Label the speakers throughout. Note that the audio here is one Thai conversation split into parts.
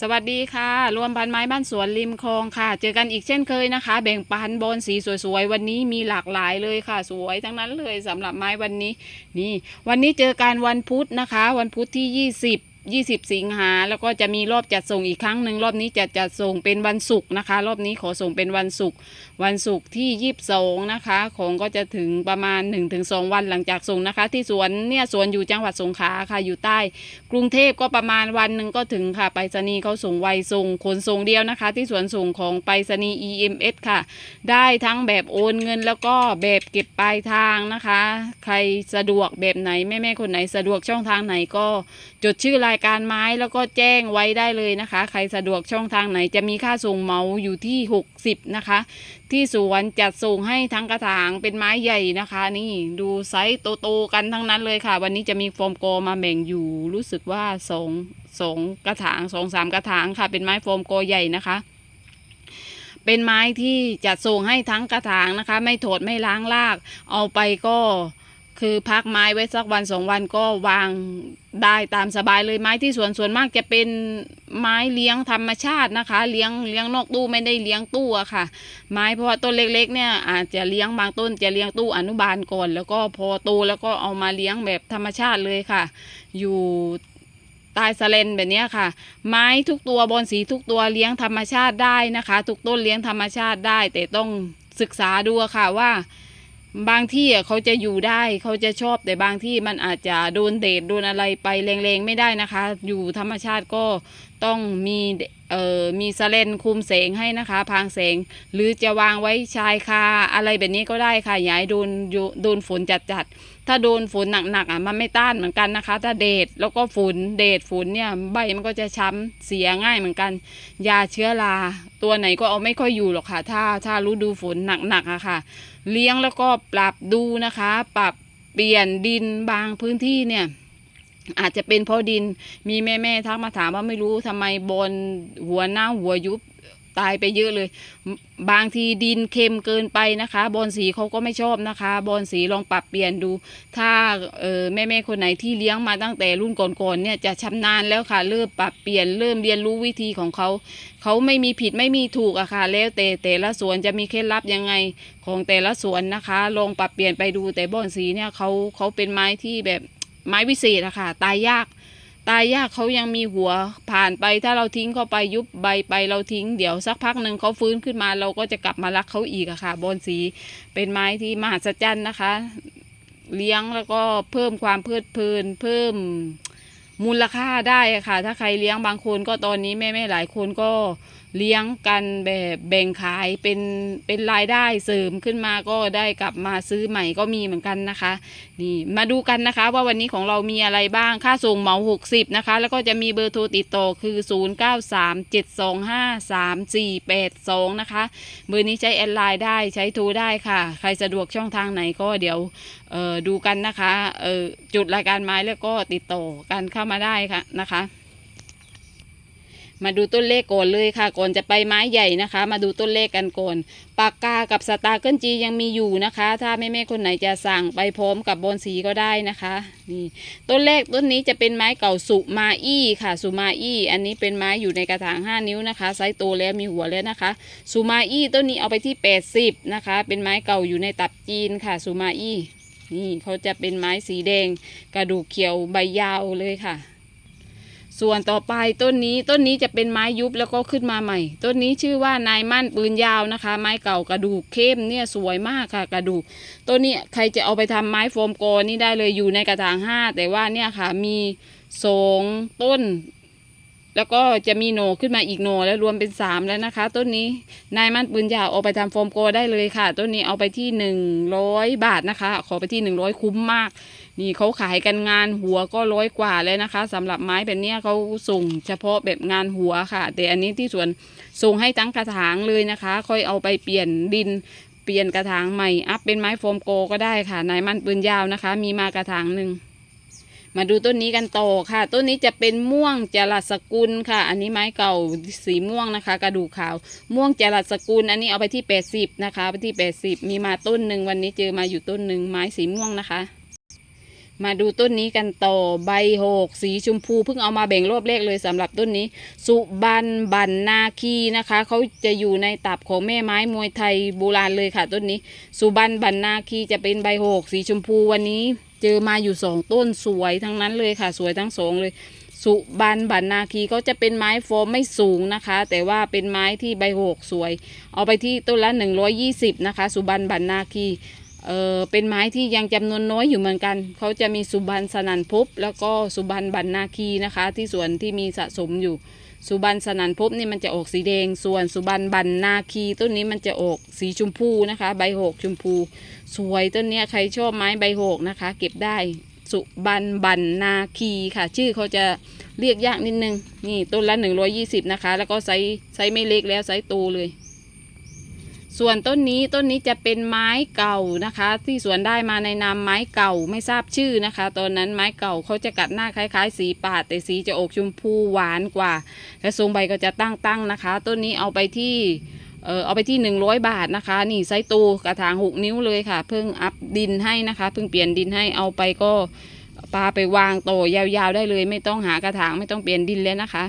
Speaker 1: สวัสดีค่ะ รวมพันไม้บ้านสวนริมคลองค่ะ เจอกันอีกเช่นเคยนะคะ แบ่งปันบอนสีสวยๆ วันนี้มีหลากหลายเลยค่ะ สวยทั้งนั้นเลยสำหรับไม้วันนี้ นี่ วันนี้เจอกันวันพุธนะคะ วันพุธที่ 20 20สิบสิงหาแล้วก็จะมีรอบจัดส่งอีกครั้งหนึ่งรอบนี้จะจัดส่งเป็นวันศุกร์นะคะ รอบนี้ขอส่งเป็นวันศุกร์วันศุกร์ที่22นะคะ ของก็จะถึงประมาณ1-2วันหลังจากส่งนะคะ ที่สวนเนี่ยสวนอยู่จังหวัดสงขลาค่ะอยู่ใต้ กรุงเทพก็ประมาณวันหนึ่งก็ถึงค่ะไปรษณีย์เขาส่งไวส่งขนส่งเดียวนะคะ ที่สวนส่งของไปรษณีย์ EMS ค่ะ ได้ทั้งแบบโอนเงินแล้วก็แบบเก็บปลายทางนะคะ ใครสะดวกแบบไหนแม่แม่ๆคนไหนสะดวกช่องทางไหนก็จดชื่อรายการไม้แล้วก็แจ้งไว้ได้เลยนะคะ ใครสะดวกช่องทางไหนจะมีค่าส่งเหมาอยู่ที่ 60 นะคะ ที่สวนจัดส่งให้ทั้งกระถางเป็นไม้ใหญ่นะคะ นี่ดูไซส์โตๆกันทั้งนั้นเลยค่ะ วันนี้จะมีโฟมโกมาแบ่งอยู่ รู้สึกว่าสองสองกระถางสองสามกระถางค่ะ เป็นไม้โฟมโกใหญ่นะคะเป็นไม้ที่จัดส่งให้ทั้งกระถางนะคะ ไม่โถดไม่ล้างราก เอาไปก็ คือพักไม้ไว้สักวันสองวันก็วางได้ตามสบายเลยไม้ที่สวนส่วนมากจะเป็นไม้เลี้ยงธรรมชาตินะคะ เลี้ยงเลี้ยงนอกตู้ไม่ได้เลี้ยงตู้อะค่ะ ไม้เพราะว่าต้นเล็ก ๆ เนี่ยอาจจะเลี้ยงบางต้นจะเลี้ยงตู้อนุบาลก่อน แล้วก็พอโตแล้วก็เอามาเลี้ยงแบบธรรมชาติเลยค่ะ อยู่ใต้สะเลนแบบนี้ค่ะ ไม้ทุกตัวบอนสีทุกตัวเลี้ยงธรรมชาติได้นะคะ ทุกต้นเลี้ยงธรรมชาติได้ แต่ต้องศึกษาดูค่ะว่า บางที่อะเขาจะอยู่ได้เขาจะชอบแต่บางที่มันอาจจะโดนเดดโดนอะไรไปแรงๆไม่ได้นะคะ อยู่ธรรมชาติก็ ต้องมีเอ่อมีสเลนคุมแสงให้นะคะ พางแสง หรือจะวางไว้ชายคาอะไรแบบนี้ก็ได้ค่ะอย่าให้โดนโยโดนฝนจัดๆถ้าโดนฝนหนักๆอะมันไม่ต้านเหมือนกันนะคะ ถ้าเดดแล้วก็ฝนเดดฝนเนี่ยใบมันก็จะช้ำเสียง่ายเหมือนกัน ยาเชื้อราตัวไหนก็เอาไม่ค่อยอยู่หรอกค่ะ ถ้าถ้ารู้ดูฝนหนักๆอะค่ะ เลี้ยงแล้วก็ปรับดูนะคะ ปรับเปลี่ยนดินบางพื้นที่เนี่ย อาจจะเป็นเพราะดินมีแม่แม่ทักมาถามว่าไม่รู้ทำไมบนหัวเน่าหัวยุบตายไปเยอะเลย บางทีดินเค็มเกินไปนะคะ บอนสีเขาก็ไม่ชอบนะคะ บอนสีลองปรับเปลี่ยนดู ถ้าเออแม่แม่คนไหนที่เลี้ยงมาตั้งแต่รุ่นก่อนๆเนี่ยจะชำนาญแล้วค่ะ เริ่มปรับเปลี่ยนเริ่มเรียนรู้วิธีของเขาเขาไม่มีผิดไม่มีถูกอะค่ะ แล้วแต่แต่ละสวนจะมีเคล็ดลับยังไงของแต่ละสวนนะคะ ลองปรับเปลี่ยนไปดูแต่บอนสีเนี่ยเขาเขาเป็นไม้ที่แบบ ไม้วิเศษอะค่ะ ตายยาก ตายยากเขายังมีหัวผ่านไปถ้าเราทิ้งเข้าไปยุบใบไปเราทิ้งเดี๋ยวสักพักหนึ่งเขาฟื้นขึ้นมาเราก็จะกลับมารักเขาอีกอะค่ะ บอนสีเป็นไม้ที่มหัศจรรย์นะคะ เลี้ยงแล้วก็เพิ่มความเพลิดเพลิน เพิ่มมูลค่าได้อะค่ะ ถ้าใครเลี้ยงบางคนก็ตอนนี้แม่ๆหลายคนก็ เลี้ยงกันแบบแบ่งขายเป็นเป็นรายได้เสริมขึ้นมาก็ได้กลับมาซื้อใหม่ก็มีเหมือนกันนะคะ นี่มาดูกันนะคะ ว่าวันนี้ของเรามีอะไรบ้างค่าส่งเหมา 60 นะคะ แล้วก็จะมีเบอร์โทรติดต่อคือ 0937253482 นะคะ เบอร์นี้ใช้แอดไลน์ได้ใช้โทรได้ค่ะ ใครสะดวกช่องทางไหนก็เดี๋ยวเออดูกันนะคะเออจุดรายการไม้แล้วก็ติดต่อกันเข้ามาได้ค่ะนะคะ มาดูต้นเลขก่อนเลยค่ะ ก่อนจะไปไม้ใหญ่นะคะ มาดูต้นเลขกันก่อนปากกากับสตาร์เกิลจียังมีอยู่นะคะ ถ้าแม่ๆคนไหนจะสั่งไปพร้อมกับบอนสีก็ได้นะคะนี่ต้นเลขต้นนี้จะเป็นไม้เก่าสุมาอี้ค่ะสุมาอี้อันนี้เป็นไม้อยู่ในกระถาง 5 นิ้วนะคะ ไซส์โตแล้วมีหัวแล้วนะคะสุมาอี้ต้นนี้เอาไปที่ 80 นะคะ เป็นไม้เก่าอยู่ในตับจีนค่ะสุมาอี้นี่เขาจะเป็นไม้สีแดง กระดูกเขียวใบยาวเลยค่ะ ส่วนต่อไปต้นนี้ต้นนี้จะเป็นไม้ยุบแล้วก็ขึ้นมาใหม่ ต้นนี้ชื่อว่านายมั่นปืนยาวนะคะ ไม้เก่ากระดูกเข้มเนี่ยสวยมากค่ะ กระดูกต้นนี้ใครจะเอาไปทำไม้โฟมโกอนี่ได้เลยอยู่ในกระถางห้าแต่ว่าเนี่ยค่ะมีสองต้น แล้วก็จะมีโหนขึ้นมาอีกโหนแล้วรวมเป็นสามแล้วนะคะ ต้นนี้นายมั่นปืนยาวเอาไปทำโฟมโกได้เลยค่ะ ต้นนี้เอาไปที่หนึ่งร้อยบาทนะคะ ขอไปที่หนึ่งร้อยคุ้มมาก นี่เขาขายกันงานหัวก็ร้อยกว่าแล้วนะคะสำหรับไม้แบบเนี้ยเขาส่งเฉพาะแบบงานหัวค่ะ แต่อันนี้ที่สวนส่งให้ทั้งกระถางเลยนะคะ ค่อยเอาไปเปลี่ยนดินเปลี่ยนกระถางใหม่อัพเป็นไม้โฟมโกก็ได้ค่ะนายมันปืนยาวนะคะ มีมากระถางหนึ่งมาดูต้นนี้กันต่อค่ะ ต้นนี้จะเป็นม่วงจรัสกุลค่ะ อันนี้ไม้เก่าสีม่วงนะคะ กระดูกขาว ม่วงจรัสกุล อันนี้เอาไปที่80นะคะไปที่80มีมาต้นหนึ่งวันนี้เจอมาอยู่ต้นหนึ่งไม้สีม่วงนะคะ มาดูต้นนี้กันต่อใบหกสีชมพูเพิ่งเอามาแบ่งรอบแรกเลยสำหรับต้นนี้ สุบันบันนาคีนะคะเขาจะอยู่ในตับของแม่ไม้มวยไทยโบราณเลยค่ะต้นนี้ สุบันบันนาคีจะเป็นใบหกสีชมพูวันนี้ เจอมาอยู่สองต้นสวยทั้งนั้นเลยค่ะ สวยทั้งสองเลย สุบันบันนาคีเขาจะเป็นไม้โฟมไม่สูงนะคะ แต่ว่าเป็นไม้ที่ใบหกสวย เอาไปที่ต้นละ120นะคะ สุบันบันนาคี เออเป็นไม้ที่ยังจำนวนน้อยอยู่เหมือนกัน เขาจะมีสุบันสนันภพแล้วก็สุบันบันนาคีนะคะ ที่สวนที่มีสะสมอยู่ สุบันสนันภพนี่มันจะออกสีแดง ส่วนสุบันบันนาคีต้นนี้มันจะออกสีชมพูนะคะ ใบหกชมพู สวยต้นนี้ใครชอบไม้ใบหกนะคะ เก็บได้สุบันบันนาคีค่ะ ชื่อเขาจะเรียกยากนิดนึง นี่ต้นละ 120 นะคะ แล้วก็ไซส์ไซส์ไม่เล็กแล้วไซส์โตเลย ส่วนต้นนี้ต้นนี้จะเป็นไม้เก่านะคะ ที่สวนได้มาในนามไม้เก่าไม่ทราบชื่อนะคะ ตอนนั้นไม้เก่าเขาจะกัดหน้าคล้ายๆ สีปาดแต่สีจะออกชมพูหวานกว่า และทรงใบก็จะตั้งๆนะคะ ต้นนี้เอาไปที่เออเอาไปที่ 100 บาทนะคะ นี่ไซส์โตกระถางหกนิ้วเลยค่ะ เพิ่งอัพดินให้นะคะเพิ่งเปลี่ยนดินให้เอาไปก็ปาไปวางโตยาวๆได้เลย ไม่ต้องหากระถางไม่ต้องเปลี่ยนดินแล้วนะคะ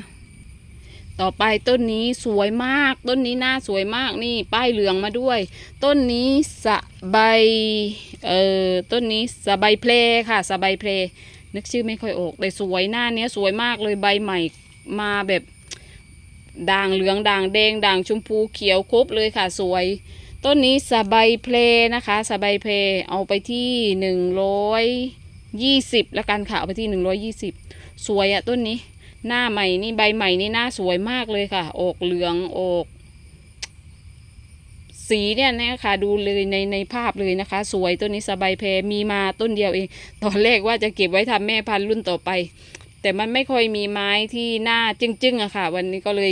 Speaker 1: ต่อไปต้นนี้สวยมาก ต้นนี้หน้าสวยมากนี่ป้ายเหลืองมาด้วย ต้นนี้สะใบเอ่อต้นนี้สะใบเพลค่ะสะใบเพลนึกชื่อไม่ค่อยออกแต่สวยหน้าเนี้ยสวยมากเลยใบใหม่มาแบบด่างเหลืองด่างแดงด่างชมพูเขียวครบเลยค่ะสวย ต้นนี้สะใบเพลนะคะสะใบเพลเอาไปที่หนึ่งร้อยยี่สิบละกันค่ะเอาไปที่หนึ่งร้อยยี่สิบสวยอะต้นนี้ หน้าใหม่นี่ใบใหม่นี่หน้าสวยมากเลยค่ะ ออกเหลืองออก สีเนี่ยนะคะดูเลยในในภาพเลยนะคะ สวยต้นนี้สบายแพรมีมาต้นเดียวเอง ตอนแรกว่าจะเก็บไว้ทำแม่พันธุ์รุ่นต่อไป แต่มันไม่ค่อยมีไม้ที่หน้าจึ้งๆอะค่ะ วันนี้ก็เลย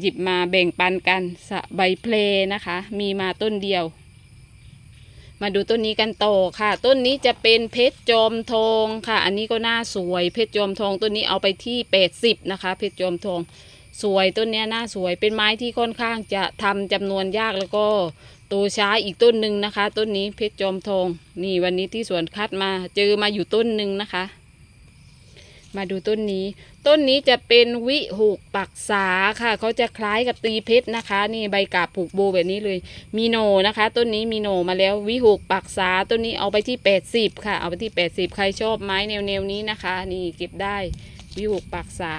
Speaker 1: หยิบมาแบ่งปันกันสบายเพลนะคะ มีมาต้นเดียว มาดูต้นนี้กันต่อค่ะ ต้นนี้จะเป็นเพชรจอมทองค่ะ อันนี้ก็น่าสวยเพชรจอมทองต้นนี้เอาไปที่80นะคะ เพชรจอมทอง สวยต้นนี้น่าสวยเป็นไม้ที่ค่อนข้างจะทำจำนวนยากแล้วก็โตช้าอีกต้นหนึ่งนะคะ ต้นนี้เพชรจอมทอง นี่วันนี้ที่สวนคัดมาเจอมาอยู่ต้นหนึ่งนะคะ มาดูต้นนี้ ต้นนี้จะเป็นวิหูกปักษาค่ะ เขาจะคล้ายกับตีเพชรนะคะ นี่ใบกาบผูกโบแบบนี้เลย มีโนนะคะ ต้นนี้มีโนมาแล้ววิหกปักษา ต้นนี้เอาไปที่ 80 ค่ะ เอาไปที่ 80 ใครชอบไม้แนวแนวๆนี้นะคะ นี่เก็บได้วิหกปักษา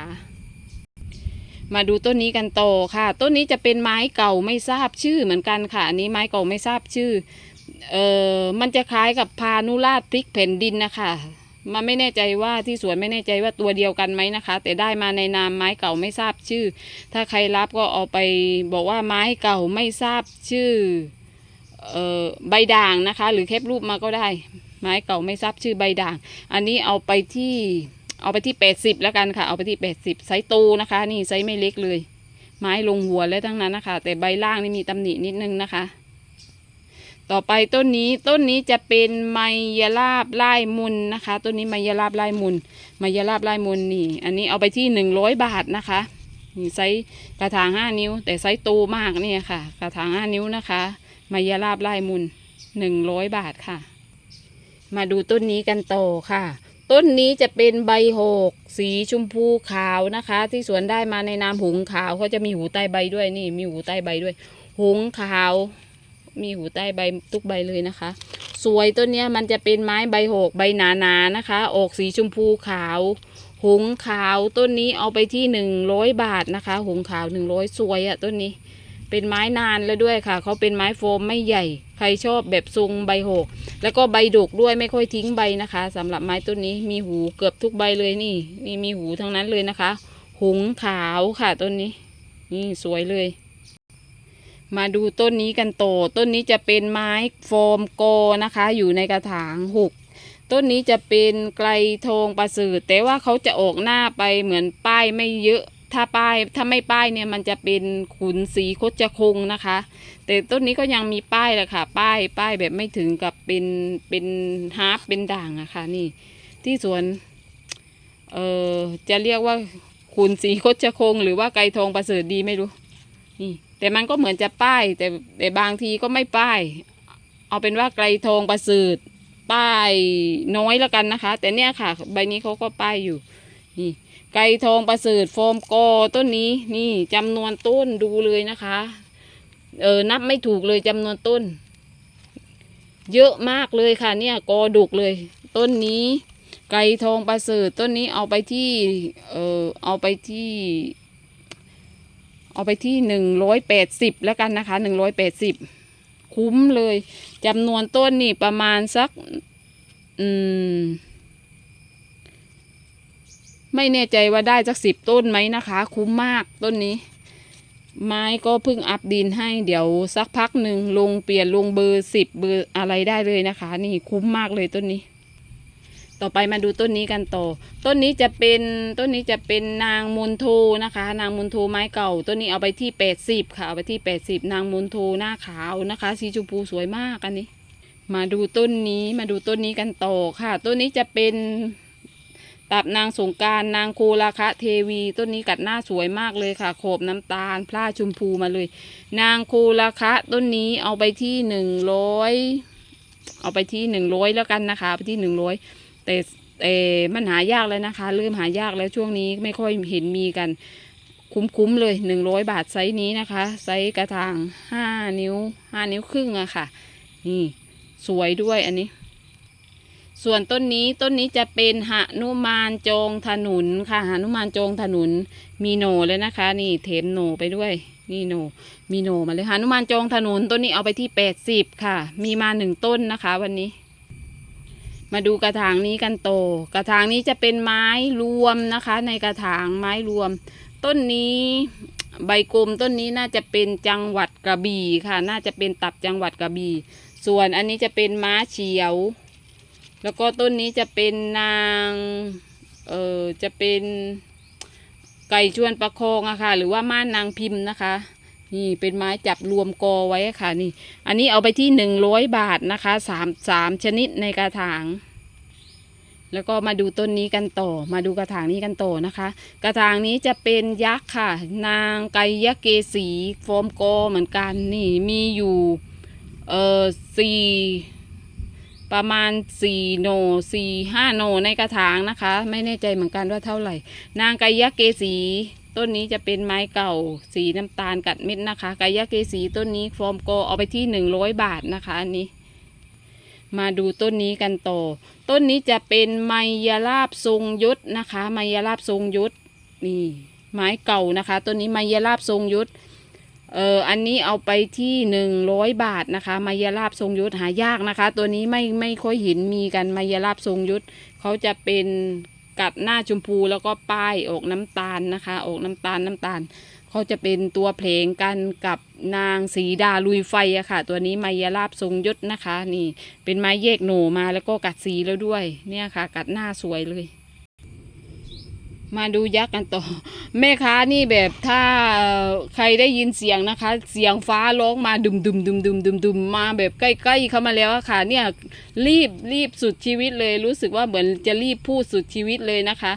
Speaker 1: มาดูต้นนี้กันต่อค่ะ ต้นนี้จะเป็นไม้เก่าไม่ทราบชื่อเหมือนกันค่ะ อันนี้ไม้เก่าไม่ทราบชื่อ เอ่อมันจะคล้ายกับพานุราชพริกแผ่นดินนะคะ มันไม่แน่ใจว่าที่สวนไม่แน่ใจว่าตัวเดียวกันไหมนะคะ แต่ได้มาในนามไม้เก่าไม่ทราบชื่อ ถ้าใครรับก็เอาไปบอกว่าไม้เก่าไม่ทราบชื่อออใบด่างนะคะ หรือแคปรูปมาก็ได้ ไม้เก่าไม่ทราบชื่อใบด่าง อันนี้เอาไปที่เอาไปที่ 80 แล้วกันค่ะ เอาไปที่ 80 ไซส์โตนะคะ นี่ไซส์ไม่เล็กเลย ไม้ลงหัวแล้วทั้งนั้นนะคะ แต่ใบล่างนี่มีตำหนินิดนึงนะคะ ต่อไปต้นนี้ต้นนี้จะเป็นไมยลาบไล่มุนนะคะ ต้นนี้ไมยลาบไล่มุนไมยลาบไล่มุนนี่ อันนี้เอาไปที่หนึ่งร้อยบาทนะคะนี่ไซส์กระถางห้านิ้ว แต่ไซส์โตมากเนี่ยค่ะ กระถางห้านิ้วนะคะไมยลาบไล่มุนหนึ่งร้อยบาทค่ะ มาดูต้นนี้กันต่อค่ะ ต้นนี้จะเป็นใบโหกสีชมพูขาวนะคะ ที่สวนได้มาในนามหุงขาวเขาจะมีหูใต้ใบด้วยนี่ มีหูใต้ใบด้วย หุงขาว มีหูใต้ใบทุกใบเลยนะคะ สวยต้นนี้มันจะเป็นไม้ใบหกใบหนาๆนนะคะ ออกสีชมพูขาว หงขาวต้นนี้เอาไปที่หนึ่งร้อยบาทนะคะ หงขาวหนึ่งร้อยสวยอะต้นนี้ เป็นไม้นานแล้วด้วยค่ะเขาเป็นไม้โฟมไม่ใหญ่ ใครชอบแบบทรงใบหกแล้วก็ใบดกด้วยไม่ค่อยทิ้งใบนะคะสำหรับไม้ต้นนี้มีหูเกือบทุกใบเลยนี่นี่มีหูทั้งนั้นเลยนะคะ หงขาวค่ะต้นนี้ นี่สวยเลย มาดูต้นนี้กันโตอต้นนี้จะเป็นไม้โฟมโกนะคะ อยู่ในกระถางหุกต้นนี้จะเป็นไกลทองประสริฐแต่ว่าเขาจะออกหน้าไปเหมือนป้ายไม่เยอะ ถ้าป้ายถ้าไม่ป้ายเนี่ยมันจะเป็นขุนสีคดจะคงนะคะ แต่ต้นนี้ก็ยังมีป้ายแหละค่ะ ป้ายป้ายแบบไม่ถึงกับเป็นเป็นฮาร์ปเป็นด่างอะค่ะนี่ที่สวนเอ่อจะเรียกว่าขุนสีคดจะคง หรือว่าไกลทองประเสริฐดีไม่รู้นี่ แต่มันก็เหมือนจะป้าย แต่แต่บางทีก็ไม่ป้าย เอาเป็นว่าไกลทองประสริฐป้ายน้อยแล้วกันนะคะ แต่เนี่ยค่ะ ใบนี้เขาก็ป้ายอยู่ นี่ ไก่ทองประสริฐโฟมกอต้นนี้ นี่จำนวนต้นดูเลยนะคะ เออนับไม่ถูกเลยจำนวนต้น เยอะมากเลยค่ะ เนี่ยกอดุกเลย ต้นนี้ ไก่ทองประเสริฐต้นนี้เอาไปที่ เออเอาไปที่ เอาไปที่หนึ่งร้อยแปดสิบแล้วกันนะคะหนึ่งร้อยแปดสิบคุ้มเลยจำนวนต้นนี่ประมาณสัก อืม ไม่แน่ใจว่าได้สักสิบต้นไหมนะคะ คุ้มมากต้นนี้ ไม้ก็เพิ่งอัพดินให้เดี๋ยวสักพักหนึ่งลงเปลี่ยนลงเบอร์สิบเบอร์อะไรได้เลยนะคะ นี่คุ้มมากเลยต้นนี้ ต่อไปมาดูต้นนี้กันต่อ ต้นนี้จะเป็นต้นนี้จะเป็นนางมุนโทนะคะ นางมุนโทไม้เก่า ต้นนี้เอาไปที่แปดสิบค่ะ เอาไปที่แปดสิบนางมุนโทหน้าขาวนะคะ สีชมพูสวยมากอันนี้ มาดูต้นนี้มาดูต้นนี้กันต่อค่ะ ต้นนี้จะเป็นตับนางสงการนางโคราคะเทวี ต้นนี้กัดหน้าสวยมากเลยค่ะ โขบน้ำตาลพล่าชมพูมาเลย นางโคราคะต้นนี้เอาไปที่หนึ่งร้อยเอาไปที่หนึ่งร้อยแล้วกันนะคะไปที่หนึ่งร้อย แต่แต่มันหายากแล้วนะคะ เริ่มหายากแล้วช่วงนี้ไม่ค่อยเห็นมีกันคุ้มๆเลยหนึ่งร้อยบาทไซส์นี้นะคะไซส์กระถางห้านิ้วห้านิ้วครึ่งอะค่ะ นี่สวยด้วยอันนี้ ส่วนต้นนี้ต้นนี้จะเป็นหนุมานจงถนนค่ะหนุมานจงถนนมีโหนเลยนะคะ นี่เทมโหนไปด้วย นี่โหนมีโหนมาเลยหนุมานจงถนนต้นนี้เอาไปที่แปดสิบค่ะ มีมาหนึ่งต้นนะคะ วันนี้ มาดูกระถางนี้กันโต กระถางนี้จะเป็นไม้รวมนะคะ ในกระถางไม้รวม ต้นนี้ใบกลมต้นนี้น่าจะเป็นจังหวัดกระบี่ค่ะ น่าจะเป็นตับจังหวัดกระบี่ ส่วนอันนี้จะเป็นม้าเฉียว แล้วก็ต้นนี้จะเป็นนาง เออจะเป็นไก่ชวนประคองอะค่ะ หรือว่าม่านนางพิมพ์นะคะ นี่เป็นไม้จับรวมกอไว้ค่ะนี่ อันนี้เอาไปที่หนึ่งร้อยบาทนะคะสามสามชนิดในกระถาง แล้วก็มาดูต้นนี้กันต่อ มาดูกระถางนี้กันต่อนะคะ กระถางนี้จะเป็นยักษ์ค่ะ นางไกยะเกสีโฟมโกเหมือนกันนี่มีอยู่เออสี่ประมาณสี่โนสี่ห้าโนในกระถางนะคะ ไม่แน่ใจเหมือนกันว่าเท่าไหร่ นางไกยะเกสี ต้นนี้จะเป็นไม้เก่าสีน้ำตาลกัดเม็ดนะคะไกยะเกสีต้นนี้โฟมโกเอาไปที่หนึ่งร้อยบาทนะคะอันนี้ มาดูต้นนี้กันต่อ ต้นนี้จะเป็นไมยลาบทรงยศนะคะ ไมยลาบทรงยศนี่ไม้เก่านะคะ ต้นนี้ไมยลาบทรงยศเอออันนี้เอาไปที่หนึ่งร้อยบาทนะคะ มายาลาบทรงยุทธหายากนะคะ ตัวนี้ไม่ไม่ค่อยเห็นมีกันมายาลาบทรงยุทธเขาจะเป็น กัดหน้าชมพูแล้วก็ป้ายออกน้ำตาลนะคะ ออกน้ำตาลน้ำตาล เขาจะเป็นตัวเพลงกันกับนางสีดาลุยไฟอะค่ะ ตัวนี้ไมยราบทรงยศนะคะ นี่เป็นไม้แยกโหน่มาแล้วก็กัดสีแล้วด้วย เนี่ยค่ะ กัดหน้าสวยเลย มาดูยักษ์กันต่อ แม่ค้านี่แบบถ้าใครได้ยินเสียงนะคะ เสียงฟ้าร้องมาดุมดุมดุมดุมดุมดุมมาแบบใกล้ๆเข้ามาแล้วค่ะ เนี่ยรีบรีบสุดชีวิตเลย รู้สึกว่าเหมือนจะรีบพูดสุดชีวิตเลยนะคะ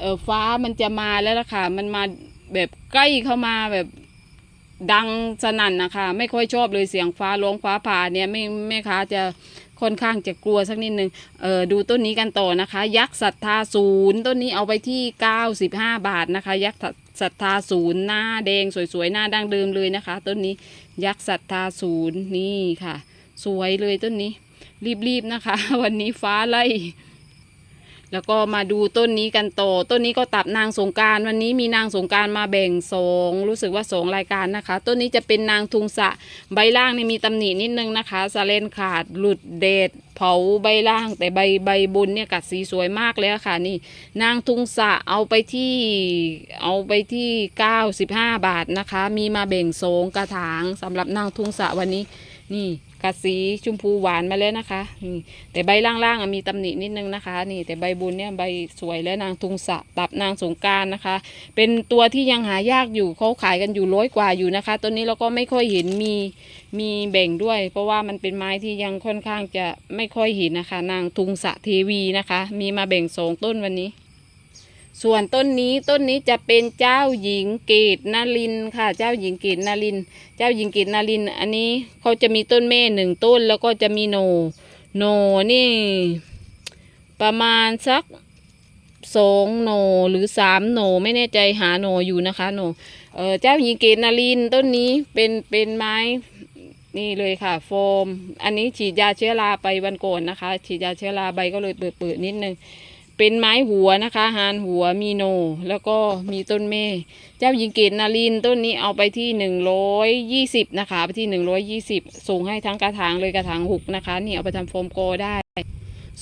Speaker 1: เออฟ้ามันจะมาแล้วล่ะค่ะ มันมาแบบใกล้เข้ามาแบบดังสนั่นนะคะ ไม่ค่อยชอบเลยเสียงฟ้าร้องฟ้าผ่าเนี่ยไม่แม่ค้าจะ ค่อนข้างจะกลัวสักนิดนึงเออดูต้นนี้กันต่อนะคะ ยักษ์ศรัทธาศูนย์ต้นนี้เอาไปที่ 95 บาทนะคะ ยักษ์ศรัทธาศูนย์หน้าแดงสวยๆ หน้าดั้งเดิมเลยนะคะ ต้นนี้ยักษ์ศรัทธาศูนย์นี่ค่ะ สวยเลยต้นนี้ รีบๆนะคะ วันนี้ฟ้าไล่ แล้วก็มาดูต้นนี้กันต่อต้นนี้ก็ตับนางสงการวันนี้มีนางสงการมาแบ่งสองรู้สึกว่าสองรายการนะคะ ต้นนี้จะเป็นนางทุงสะใบล่างนี่มีตำหนินิดนึงนะคะสะเลนขาดหลุดเดดเผาใบล่าง แต่ใบใบบนเนี่ยกัดสีสวยมากเลยอะค่ะนี่ นางทุงสะเอาไปที่เอาไปที่ 95 บาทนะคะ มีมาแบ่งสองกระถางสำหรับนางทุงสะวันนี้นี่ กัดสีชมพูหวานมาแล้วนะคะนี่แต่ใบล่างๆมีตำหนินิดนึงนะคะ นี่แต่ใบบนเนี่ยใบสวยและนางทุงสะตับนางสงการนะคะ เป็นตัวที่ยังหายากอยู่เขาขายกันอยู่ร้อยกว่าอยู่นะคะตัวนี้เราก็ไม่ค่อยเห็นมีมีแบ่งด้วย เพราะว่ามันเป็นไม้ที่ยังค่อนข้างจะไม่ค่อยเห็นนะคะ นางทุงสะเทวีนะคะ มีมาแบ่งสองต้นวันนี้ ส่วนต้นนี้ต้นนี้จะเป็นเจ้าหญิงเกตนาลินค่ะ เจ้าหญิงเกตนาลิน เจ้าหญิงเกตนาลิน อันนี้เขาจะมีต้นแม่หนึ่งต้นแล้วก็จะมีโหนโหนนี่ ประมาณสักสองโหนหรือสามโหนไม่แน่ใจหาโหนอยู่นะคะโหนเออเจ้าหญิงเกตนารินต้นนี้เป็นเป็นไม้นี่เลยค่ะ โฟม อันนี้ฉีดยาเชื้อราไปวันก่อนนะคะ ฉีดยาเชื้อราใบก็เลยเปิดๆนิดนึง เป็นไม้หัวนะคะหานหัวมีโน แล้วก็มีต้นเมเจ้าหญิงเกตนารินต้นนี้เอาไปที่หนึ่งร้อยยี่สิบนะคะไปที่หนึ่งร้อยยี่สิบส่งให้ทั้งกระถางเลยกระถางหุกนะคะนี่เอาไปทำโฟมโกได้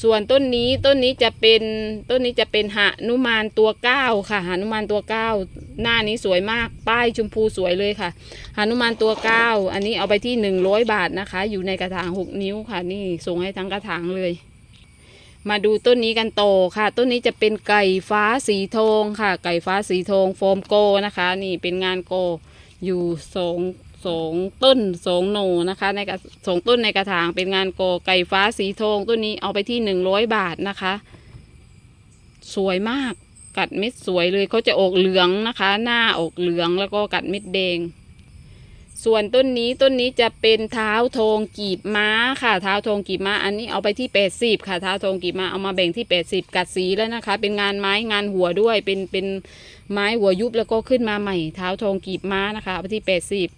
Speaker 1: ส่วนต้นนี้ต้นนี้จะเป็นต้นนี้จะเป็นหานุมานตัวเก้าค่ะหานุมานตัวเก้าหน้านี้สวยมากป้ายชมพูสวยเลยค่ะหานุมานตัวเก้าอันนี้เอาไปที่หนึ่งร้อยบาทนะคะ อยู่ในกระถางหกนิ้วค่ะ นี่ส่งให้ทั้งกระถางเลย มาดูต้นนี้กันต่อค่ะ ต้นนี้จะเป็นไก่ฟ้าสีทองค่ะ ไก่ฟ้าสีทองโฟมโกนะคะ นี่เป็นงานโกอยู่สองสองต้นสองโหนนะคะ ในกระสองต้นในกระถางเป็นงานโกไก่ฟ้าสีทองต้นนี้เอาไปที่หนึ่งร้อยบาทนะคะ สวยมากกัดเม็ดสวยเลยเขาจะออกเหลืองนะคะ หน้าออกเหลืองแล้วก็กัดเม็ดแดง ส่วนต้นนี้ต้นนี้จะเป็นเท้าทองกีบม้าค่ะเท้าทองกีบม้าอันนี้เอาไปที่แปดสิบค่ะเท้าทองกีบม้าเอามาแบ่งที่แปดสิบกัดสีแล้วนะคะ เป็นงานไม้งานหัวด้วย เป็นเป็นไม้หัวยุบแล้วก็ขึ้นมาใหม่เท้าทองกีบม้านะคะเอาไปที่แปดสิบ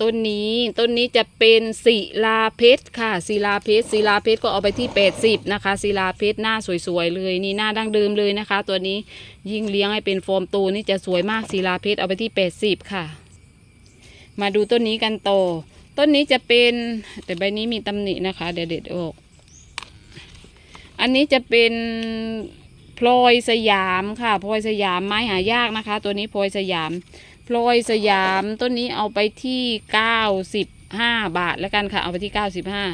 Speaker 1: ต้นนี้ต้นนี้จะเป็นศิลาเพชรค่ะศิลาเพชรศิลาเพชรก็เอาไปที่แปดสิบนะคะศิลาเพชรหน้าสวยๆเลยนี่หน้าดั้งเดิมเลยนะคะ ตัวนี้ยิ่งเลี้ยงให้เป็นโฟมโตนี่จะสวยมากศิลาเพชรเอาไปที่แปดสิบค่ะ มาดูต้นนี้กันโต ต้นนี้จะเป็น แต่ใบนี้มีตำหนินะคะ เดี๋ยวเด็ดออก อันนี้จะเป็นพลอยสยามค่ะพลอยสยามไม้หายากนะคะ ตัวนี้พลอยสยาม พลอยสยามต้นนี้เอาไปที่เก้าสิบห้าบาทแล้วกันค่ะ เอาไปที่เก้าสิบห้า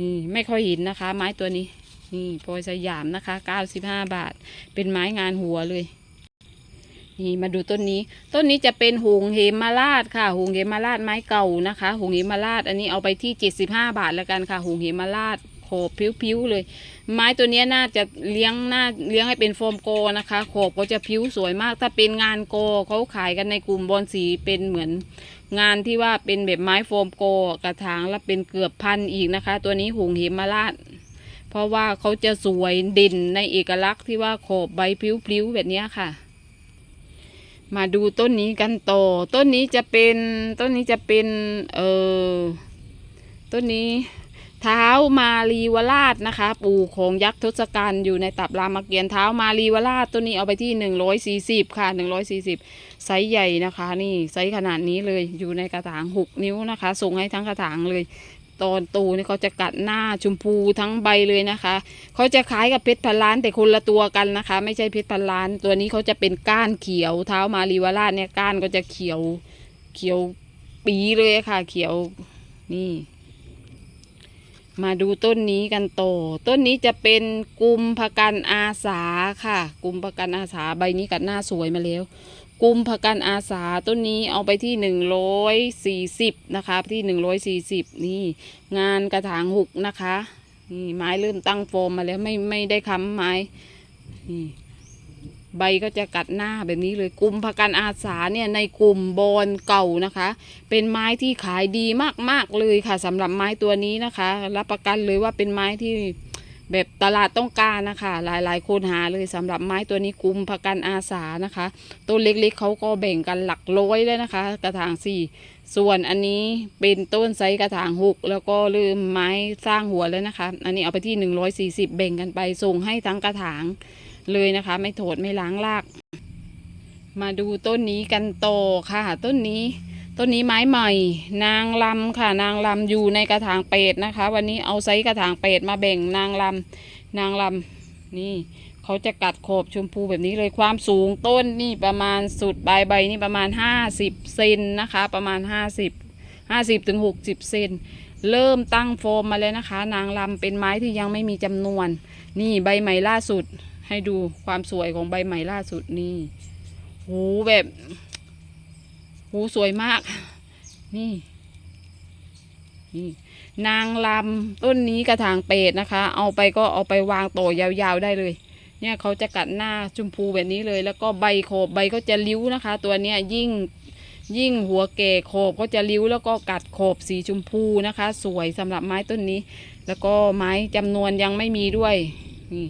Speaker 1: นี่ไม่ค่อยห็นนะคะ ไม้ตัวนี้ นี่พลอยสยามนะคะเก้าสิบห้าบาท เป็นไม้งานหัวเลย นี่มาดูต้นนี้ ต้นนี้จะเป็นหงเหมมาราชค่ะหงเหมมาราชไม้เก่านะคะหงเหมมาราชอันนี้เอาไปที่เจ็ดสิบห้าบาทแล้วกันค่ะหงเหมมาราชโขบพิ้วๆเลย ไม้ตัวนี้น่าจะเลี้ยงน่าเลี้ยงให้เป็นโฟมโกนะคะโขบก็จะพิ้วสวยมาก ถ้าเป็นงานโกเขาขายกันในกลุ่มบอลสีเป็นเหมือน งานที่ว่าเป็นแบบไม้โฟมโกกระถางละเป็นเกือบพันอีกนะคะ ตัวนี้หงเหมมาราชเพราะว่าเขาจะสวยเด่นในเอกลักษณ์ที่ว่าโขบใบพลิ้วๆแบบนี้ค่ะ มาดูต้นนี้กันต่อ ต้นนี้จะเป็นต้นนี้จะเป็นเออต้นนี้เท้ามารีวราชนะคะ ปู่ของยักษ์ทศกัณฐ์อยู่ในตับรามเกียรติเท้ามารีวราชต้นนี้เอาไปที่หนึ่งร้อยสี่สิบค่ะหนึ่งร้อยสี่สิบไซส์ใหญ่นะคะ นี่ไซส์ขนาดนี้เลยอยู่ในกระถางหกนิ้วนะคะส่งให้ทั้งกระถางเลย ตอนโตูนี่เขาจะกัดหน้าชมพูทั้งใบเลยนะคะเขาจะคล้ายกับเพชรพันล้านแต่คนละตัวกันนะคะ ไม่ใช่เพชรพันล้าน ตัวนี้เขาจะเป็นก้านเขียวเท้ามารีวาราเนี่ยก้านก็จะเขียวเขียวปีเลยค่ะ เขียวนี่ มาดูต้นนี้กันต่อต้นนี้จะเป็นกุมภกันอาสาค่ะ กุมภกันอาสาใบนี้กัดหน้าสวยมาแล้ว กุมภกันอาสาต้นนี้เอาไปที่หนึ่งร้อยสี่สิบนะคะที่หนึ่งร้อยสี่สิบนี่ งานกระถางหุกนะคะนี่ไม้เริ่มตั้งโฟมมาแล้วไม่ไม่ได้ค้ำไม้นี่ใบก็จะกัดหน้าแบบนี้เลยกุมภกันอาสาเนี่ยในกลุ่มบอนเก่านะคะ เป็นไม้ที่ขายดีมากๆเลยค่ะสำหรับไม้ตัวนี้นะคะ รับประกันเลยว่าเป็นไม้ที่ แบบตลาดต้องการนะคะ หลายๆ คนหาเลยสำหรับไม้ตัวนี้กุมภกันอาสานะคะ ต้นเล็กๆเขาก็แบ่งกันหลักร้อยเลยนะคะ กระถางสี่ส่วนอันนี้เป็นต้นไซส์กระถางหกแล้วก็เริ่มไม้สร้างหัวแล้วนะคะ อันนี้เอาไปที่หนึ่งร้อยสี่สิบแบ่งกันไปส่งให้ทั้งกระถางเลยนะคะ ไม่โถดไม่ล้างราก มาดูต้นนี้กันโตค่ะ ต้นนี้ ต้นนี้ไม้ใหม่ นางลำค่ะ นางลำอยู่ในกระถางเป็ดนะคะ วันนี้เอาไซส์กระถางเป็ดมาแบ่งนางลำนางลำนี่เขาจะกัดโขบชมพูแบบนี้เลยความสูงต้นนี่ประมาณสุดปลายใบนี่ประมาณ 50เซนนะคะ ประมาณ 50 50ถึง60เซนเริ่มตั้งโฟมมาแล้วนะคะ นางลำเป็นไม้ที่ยังไม่มีจำนวน นี่ใบใหม่ล่าสุดให้ดูความสวยของใบใหม่ล่าสุดนี่ หูแบบ หูสวยมาก นี่ นี่ นางลำต้นนี้กระถางเป็ดนะคะ เอาไปก็เอาไปวางโตอยาวๆได้เลย เนี่ยเขาจะกัดหน้าชมพูแบบนี้เลย แล้วก็ใบโขบใบก็จะริ้วนะคะ ตัวเนี้ยยิ่งยิ่งหัวแก่โขบก็จะริ้วแล้วก็กัดโขบสีชมพูนะคะ สวยสำหรับไม้ต้นนี้ แล้วก็ไม้จำนวนยังไม่มีด้วยนี่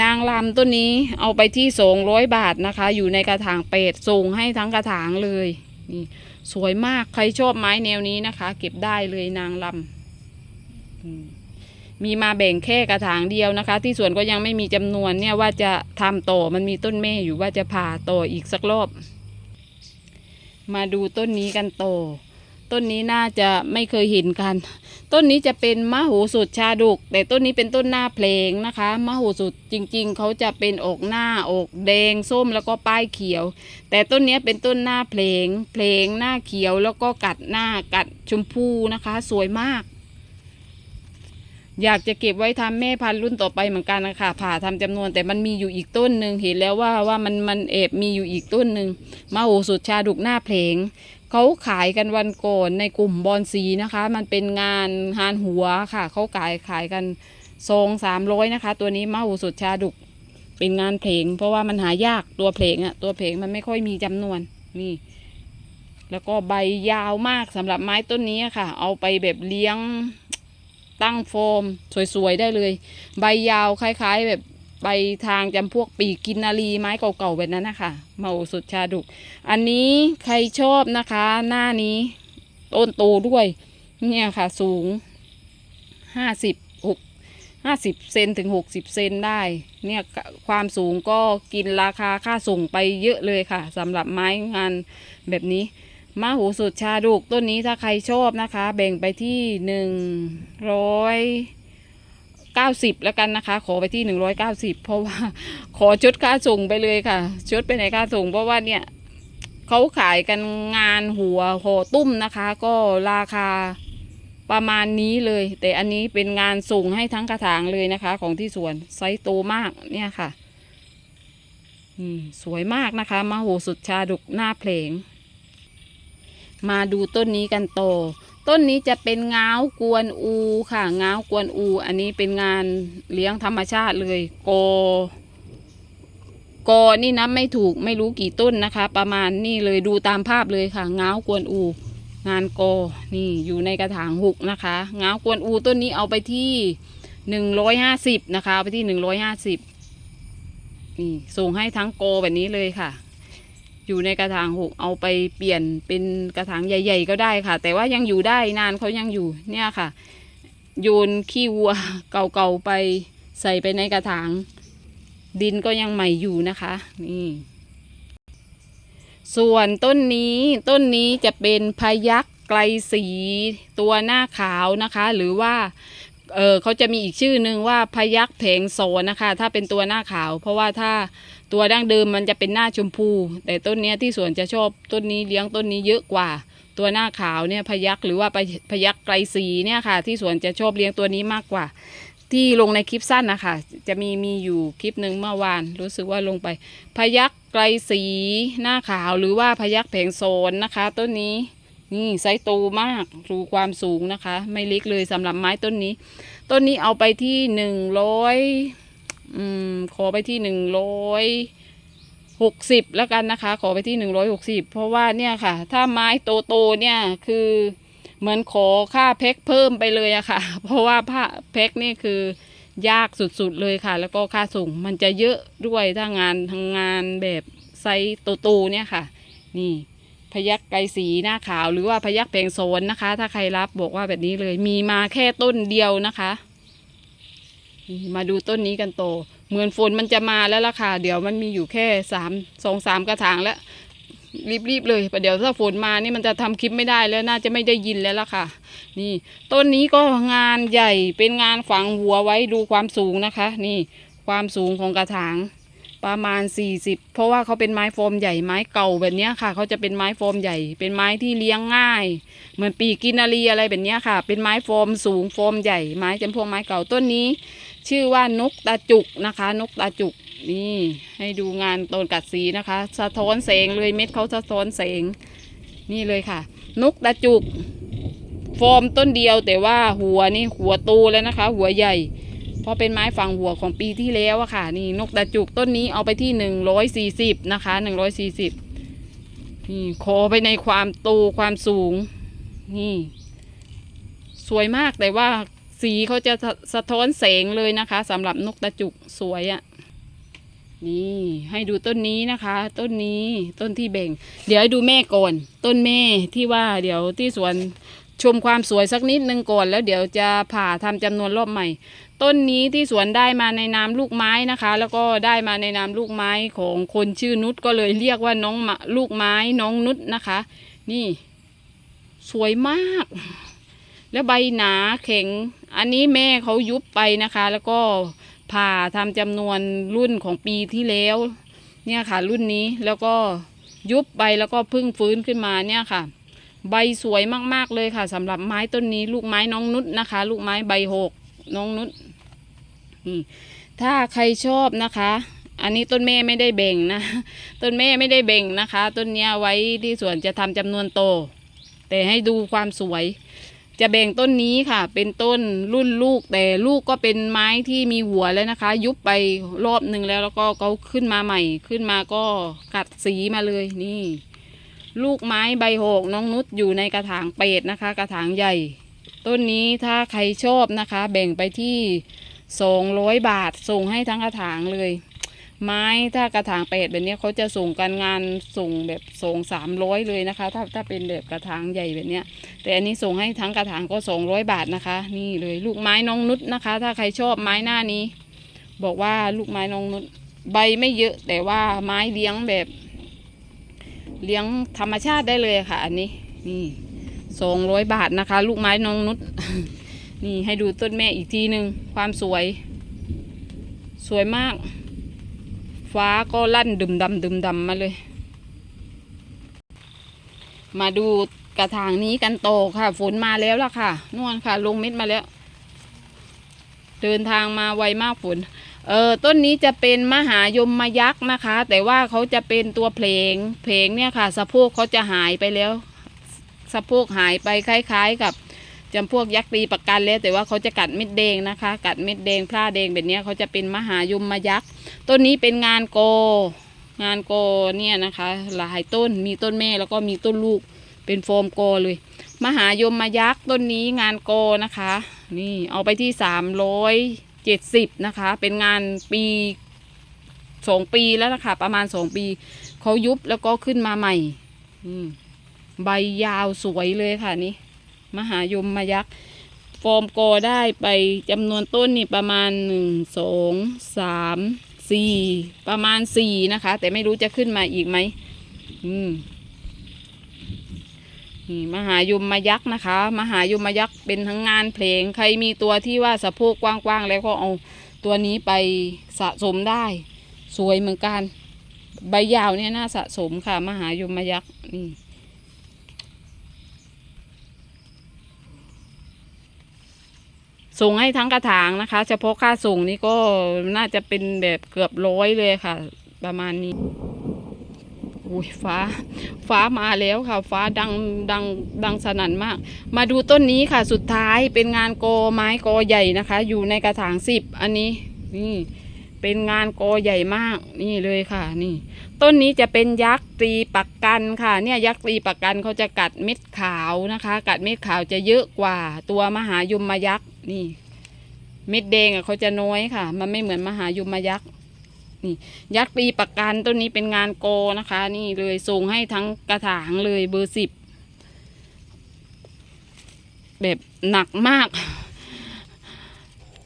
Speaker 1: นางลำต้นนี้เอาไปที่สองร้อยบาทนะคะ อยู่ในกระถางเป็ดส่งให้ทั้งกระถางเลย นี่สวยมากใครชอบไม้แนวนี้นะคะ เก็บได้เลยนางลำมมีมาแบ่งแค่กระถางเดียวนะคะ ที่สวนก็ยังไม่มีจำนวนเนี่ยว่าจะทำต่อมันมีต้นแม่อยู่ว่าจะผ่าต่ออีกสักรอบ มาดูต้นนี้กันต่อ ต้นนี้น่าจะไม่เคยเห็นกัน ต้นนี้จะเป็นมะโหสถชาดุก แต่ต้นนี้เป็นต้นหน้าเพลงนะคะมะโหสถจริง ๆ เขาจะเป็นออกหน้าออกแดงส้มแล้วก็ป้ายเขียว แต่ต้นนี้เป็นต้นหน้าเพลง เพลงหน้าเขียวแล้วก็กัดหน้ากัดชมพูนะคะ สวยมาก อยากจะเก็บไว้ทำแม่พันธุ์รุ่นต่อไปเหมือนกันนะคะผ่าทำจำนวนแต่มันมีอยู่อีกต้นหนึ่งเห็นแล้วว่าว่ามันมันเอบมีอยู่อีกต้นหนึ่งมะโหสถชาดุกหน้าเพลง เขาขายกันวันก่อนในกลุ่มบอลสีนะคะ มันเป็นงานงานหัวค่ะ เขาขายขายกันซองสามร้อยนะคะ ตัวนี้มะหูสุดชาดุกเป็นงานเพลง เพราะว่ามันหายากตัวเพลงอะตัวเพลงมันไม่ค่อยมีจำนวนนี่ แล้วก็ใบยาวมากสำหรับไม้ต้นนี้ค่ะ เอาไปแบบเลี้ยงตั้งโฟม สวยๆได้เลย ใบยาวคล้าย ๆ แบบ ใบทางจำพวกปีกกินนารีไม้เก่าๆแบบนั้นนะคะเมาสุดชาดุก อันนี้ใครชอบนะคะ หน้านี้ต้นโตด้วย เนี่ยค่ะ สูงห้าสิบหกห้าสิบเซนถึงหกสิบเซนได้ เนี่ยความสูงก็กินราคาค่าส่งไปเยอะเลยค่ะสำหรับไม้งานแบบนี้มาหูสุดชาดุกต้นนี้ถ้าใครชอบนะคะ แบ่งไปที่หนึ่งร้อย เก้าสิบแล้วกันนะคะ ขอไปที่หนึ่งร้อยเพราะว่าขอชดค่าส่งไปเลยค่ะชดไปไหนค่าส่ง เพราะว่าเนี่ยเขาขายกันงานหัวห่อตุ้มนะคะ ก็ราคาประมาณนี้เลย แต่อันนี้เป็นงานส่งให้ทั้งกระถางเลยนะคะ ของที่สวนไซส์โตมากเนี่ยค่ะอืมสวยมากนะคะมโหสุดชาดุกหน้าเพลง มาดูต้นนี้กันโต ต้นนี้จะเป็นง้าวกวนอูค่ะ ง้าวกวนอู อันนี้เป็นงานเลี้ยงธรรมชาติเลยโกกอนี่นับไม่ถูกไม่รู้กี่ต้นนะคะ ประมาณนี่เลยดูตามภาพเลยค่ะ ง้าวกวนอู งานกอนี่อยู่ในกระถางหุกนะคะง้าวกวนอูต้นนี้เอาไปที่หนึ่งร้อยห้าสิบนะคะเอาไปที่หนึ่งร้อยห้าสิบนี่ส่งให้ทั้งโกแบบนี้เลยค่ะ อยู่ในกระถางหุกเอาไปเปลี่ยนเป็นกระถางใหญ่ ๆ ก็ได้ค่ะ แต่ว่ายังอยู่ได้นานเขายังอยู่เนี่ยค่ะ โยนขี้วัวเก่าๆไปใส่ไปในกระถาง ดินก็ยังใหม่อยู่นะคะนี่ส่วนต้นนี้ต้นนี้จะเป็นพยักไกลสีตัวหน้าขาวนะคะ หรือว่าเออเขาจะมีอีกชื่อหนึ่งว่าพยักแผงโซนะคะ ถ้าเป็นตัวหน้าขาว เพราะว่าถ้า ตัวดั้งเดิมมันจะเป็นหน้าชมพู แต่ต้นเนี้ยที่สวนจะชอบต้นนี้เลี้ยงต้นนี้เยอะกว่า ตัวหน้าขาวเนี่ยพยักหรือว่าพยักไกลสีเนี่ยค่ะ ที่สวนจะชอบเลี้ยงตัวนี้มากกว่า ที่ลงในคลิปสั้นนะคะจะมีมีอยู่คลิปหนึ่งเมื่อวาน รู้สึกว่าลงไป พยักไกลสีหน้าขาวหรือว่าพยักแผงโซนนะคะ ต้นนี้นี่ไซส์โตมากดูความสูงนะคะ ไม่เล็กเลยสำหรับไม้ต้นนี้ ต้นนี้เอาไปที่หนึ่งร้อย อืมขอไปที่หนึ่งร้อยหกสิบแล้วกันนะคะ ขอไปที่หนึ่งร้อยหกสิบเพราะว่าเนี่ยค่ะ ถ้าไม้โตโตๆเนี่ยคือเหมือนขอค่าแพ็คเพิ่มไปเลยอะค่ะ เพราะว่าผ้าแพ็คนี่คือยากสุดๆเลยค่ะ แล้วก็ค่าส่งมันจะเยอะด้วยถ้างานทางงานแบบไซส์โตๆเนี่ยค่ะ นี่พยักไกรสีหน้าขาวหรือว่าพยักแผงโซนนะคะ ถ้าใครรับบอกว่าแบบนี้เลยมีมาแค่ต้นเดียวนะคะ มาดูต้นนี้กันโต เหมือนฝนมันจะมาแล้วล่ะค่ะ เดี๋ยวมันมีอยู่แค่สามสองสามกระถางแล้วรีบๆเลยประเดี๋ยวถ้าฝนมานี่มันจะทำคลิปไม่ได้แล้วน่าจะไม่ได้ยินแล้วล่ะค่ะ นี่ ต้นนี้ก็งานใหญ่เป็นงานฝังหัวไว้ดูความสูงนะคะ นี่ความสูงของกระถางประมาณ 40 เพราะว่าเขาเป็นไม้โฟมใหญ่ไม้เก่าแบบนี้ค่ะ เขาจะเป็นไม้โฟมใหญ่ เป็นไม้ที่เลี้ยงง่าย เหมือนปีกินารีอะไรแบบนี้ค่ะ เป็นไม้โฟมสูงโฟมใหญ่ไม้จำพวกไม้เก่าต้นนี้ ชื่อว่านกตาจุกนะคะ นกตาจุกนี่ให้ดูงานต้นกัดสีนะคะ สะท้อนแสงเลยเม็ดเขาสะท้อนแสงนี่เลยค่ะ นกตาจุก ฟอร์มต้นเดียวแต่ว่าหัวนี่หัวโตแล้วนะคะ หัวใหญ่ เพราะเป็นไม้ฝังหัวของปีที่แล้วอะค่ะ นี่นกตาจุกต้นนี้เอาไปที่หนึ่งร้อยสี่สิบนะคะหนึ่งร้อยสี่สิบนี่ขอไปในความโตความสูง นี่ สวยมากแต่ว่า สีเขาจะสะท้อนแสงเลยนะคะสำหรับนกตะจุกสวยอะ่ะนี่ให้ดูต้นนี้นะคะ ต้นนี้ต้นที่แบ่ง เดี๋ยวให้ดูแม่ก่อน ต้นแม่ที่ว่าเดี๋ยวที่สวนชมความสวยสักนิดนึงก่อนแล้วเดี๋ยวจะผ่าทำจำนวนรอบใหม่ ต้นนี้ที่สวนได้มาในนามลูกไม้นะคะ แล้วก็ได้มาในนามลูกไม้ของคนชื่อนุชก็เลยเรียกว่าน้องมะลูกไม้น้องนุชนะคะ นี่ สวยมาก แล้วใบหนาแข็ง อันนี้แม่เขายุบไปนะคะ แล้วก็ผ่าทำจำนวนรุ่นของปีที่แล้ว เนี่ยค่ะรุ่นนี้แล้วก็ยุบไปแล้วก็พึ่งฟื้นขึ้นมาเนี่ยค่ะ ใบสวยมากๆเลยค่ะสำหรับไม้ต้นนี้ ลูกไม้น้องนุชนะคะ ลูกไม้ใบหกน้องนุชนี่ถ้าใครชอบนะคะ อันนี้ต้นแม่ไม่ได้แบ่งนะ ต้นแม่ไม่ได้แบ่งนะคะ ต้นเนี้ยไว้ที่สวนจะทำจำนวนโต แต่ให้ดูความสวย จะแบ่งต้นนี้ค่ะ เป็นต้นรุ่นลูกแต่ลูกก็เป็นไม้ที่มีหัวแล้วนะคะ ยุบไปรอบหนึ่งแล้วแล้วก็เขาขึ้นมาใหม่ ขึ้นมาก็กัดสีมาเลยนี่ ลูกไม้ใบหกน้องนุชอยู่ในกระถางเป็ดนะคะ กระถางใหญ่ ต้นนี้ถ้าใครชอบนะคะ แบ่งไปที่สองร้อยบาทส่งให้ทั้งกระถางเลย ไม้ถ้ากระถางเป็ดแบบนี้เขาจะส่งกันงานส่งแบบส่งสามร้อยเลยนะคะ ถ้าถ้าเป็นแบบกระถางใหญ่แบบนี้แต่อันนี้ส่งให้ทั้งกระถางก็สองร้อยบาทนะคะ นี่เลยลูกไม้น้องนุชนะคะ ถ้าใครชอบไม้หน้านี้ บอกว่าลูกไม้น้องนุชใบไม่เยอะ แต่ว่าไม้เลี้ยงแบบ เลี้ยงธรรมชาติได้เลยค่ะ อันนี้นี่สองร้อยบาทนะคะ ลูกไม้น้องนุชนี่ให้ดูต้นแม่อีกทีหนึ่งความสวย สวยมาก ฟ้าก็ลั่นดึมดำดึมดำมาเลย มาดูกระถางนี้กันโตค่ะ ฝนมาแล้วล่ะค่ะนวลค่ะ ลงเม็ดมาแล้ว เดินทางมาไวมากฝน เออต้นนี้จะเป็นมหายมมายักษ์นะคะ แต่ว่าเขาจะเป็นตัวเพลง เพลงเนี่ยค่ะ สะโพกเขาจะหายไปแล้ว สะโพกหายไปคล้าย ๆ กับ จำพวกยักษ์ตีประกันแล้ว แต่ว่าเขาจะกัดเม็ดแดงนะคะ กัดเม็ดแดงพร่าแดงแบบนี้เขาจะเป็นมหายมมายักษ์ต้นนี้เป็นงานโก งานโกเนี่ยนะคะ หลายต้นมีต้นแม่แล้วก็มีต้นลูกเป็นโฟมโกเลย มหายมมายักษ์ต้นนี้งานโกนะคะ นี่เอาไปที่สามร้อยเจ็ดสิบนะคะ เป็นงานปีสองปีแล้วนะคะประมาณสองปีเขายุบแล้วก็ขึ้นมาใหม่อืมใบยาวสวยเลยค่ะนี่ มหายมมายักษ์โฟมโกได้ไปจำนวนต้นนี่ประมาณหนึ่งสองสามสี่ประมาณสี่นะคะ แต่ไม่รู้จะขึ้นมาอีกไหมอืมนี่มหายมมายักษ์นะคะ มหายมมายักษ์เป็นทั้งงานเพลง ใครมีตัวที่ว่าสะโพกกว้างๆแล้วก็เอาตัวนี้ไปสะสมได้ สวยเหมือนกัน ใบยาวเนี่ยน่าสะสมค่ะ มหายมมายักษ์นี่ ส่งให้ทั้งกระถางนะคะ เฉพาะค่าส่งนี่ก็น่าจะเป็นแบบเกือบร้อยเลยค่ะ ประมาณนี้อุ้ยฟ้า ฟ้ามาแล้วค่ะ ฟ้าดังดังดังสนั่นมาก มาดูต้นนี้ค่ะ สุดท้ายเป็นงานกอไม้กอใหญ่นะคะ อยู่ในกระถางสิบอันนี้นี่เป็นงานกอใหญ่มากนี่เลยค่ะ นี่ ต้นนี้จะเป็นยักษ์ตีปักกันค่ะ เนี่ยยักษ์ตีปักกันเขาจะกัดเม็ดขาวนะคะ กัดเม็ดขาวจะเยอะกว่าตัวมหายมมายักษ์ นี่ เม็ดแดงอะเขาจะน้อยค่ะ มันไม่เหมือนมหายมมายักษ์นี่ ยักษ์ปีประกันต้นนี้เป็นงานโกนะคะ นี่เลยส่งให้ทั้งกระถางเลยเบอร์สิบแบบหนักมาก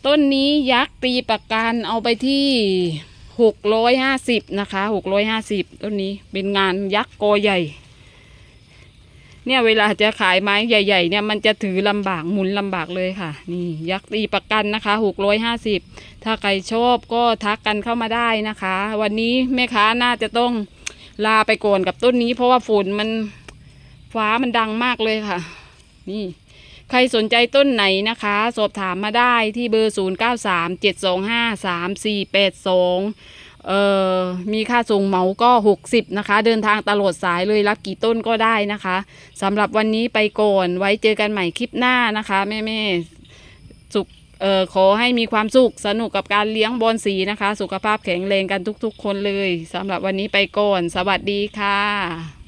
Speaker 1: ต้นนี้ยักษ์ปีประกันเอาไปที่หกร้อยห้าสิบนะคะหกร้อยห้าสิบต้นนี้เป็นงานยักษ์โกใหญ่ เนี่ยเวลาจะขายไม้ใหญ่ ๆ เนี่ยมันจะถือลำบากหมุนลำบากเลยค่ะ นี่ยักษ์ตีประกันนะคะหกร้อยห้าสิบถ้าใครชอบก็ทักกันเข้ามาได้นะคะ วันนี้แม่ค้าน่าจะต้องลาไปก่อนกับต้นนี้ เพราะว่าฝนมันฟ้ามันดังมากเลยค่ะ นี่ ใครสนใจต้นไหนนะคะ สอบถามมาได้ที่เบอร์ 0 เอ่อมีค่าส่งเหมาก็ 60 นะคะ เดินทางตลอดสายเลยรับกี่ต้นก็ได้นะคะสำหรับวันนี้ไปก่อนไว้เจอกันใหม่คลิปหน้านะคะ แม่แม่สุขเอ่อขอให้มีความสุขสนุกกับการเลี้ยงบอลสีนะคะ สุขภาพแข็งแรงกันทุกๆ คนเลยสำหรับวันนี้ไปก่อน สวัสดีค่ะ